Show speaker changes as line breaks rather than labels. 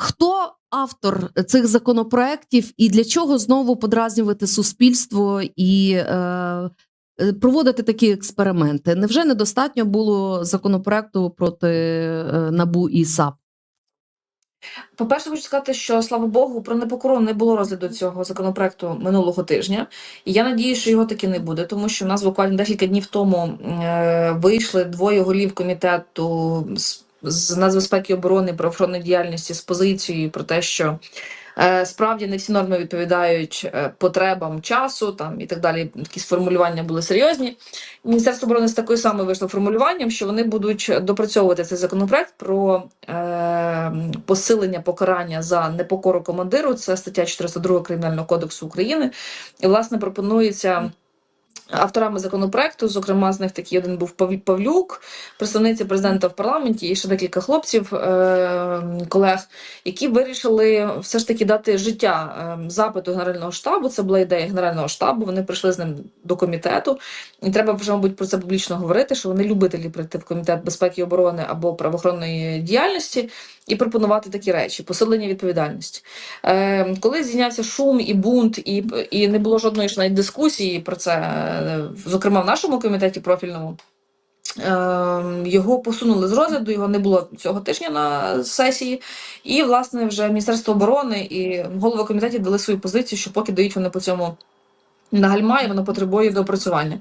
Хто автор цих законопроєктів і для чого знову подразнювати суспільство і е, е, проводити такі експерименти? Невже недостатньо було законопроекту проти е, НАБУ і САП?
По-перше, хочу сказати, що слава Богу, про непокору не було розгляду цього законопроекту минулого тижня. І я надію, що його таки не буде, тому що в нас буквально декілька днів тому е, вийшли двоє голів комітету з, з нацбезпеки оборони правоохоронної діяльності з позицією про те, що е, справді не всі норми відповідають е, потребам часу там і так далі. Такі сформулювання були серйозні. Міністерство оборони з такою самою вийшло формулюванням, що вони будуть допрацьовувати цей законопроект про е, посилення покарання за непокору командиру. Це стаття 402 Кримінального кодексу України. І власне пропонується. Авторами законопроекту, зокрема, з них такий один був Пав- Павлюк, представниця президента в парламенті, і ще декілька хлопців, е, колег, які вирішили все ж таки дати життя е, запиту Генерального штабу. Це була ідея Генерального штабу. Вони прийшли з ним до комітету. І треба вже, мабуть, про це публічно говорити, що вони любителі прийти в комітет безпеки і оборони або правоохоронної діяльності і пропонувати такі речі: посилення відповідальності. Е, коли зійнявся шум і бунт, і, і не було жодної ж навіть дискусії про це, е, зокрема в нашому комітеті профільному. е, Його посунули з розгляду, його не було цього тижня на сесії. І, власне, вже Міністерство оборони і голови комітетів дали свою позицію, що поки дають вони по цьому на гальма, і воно потребує доопрацювання.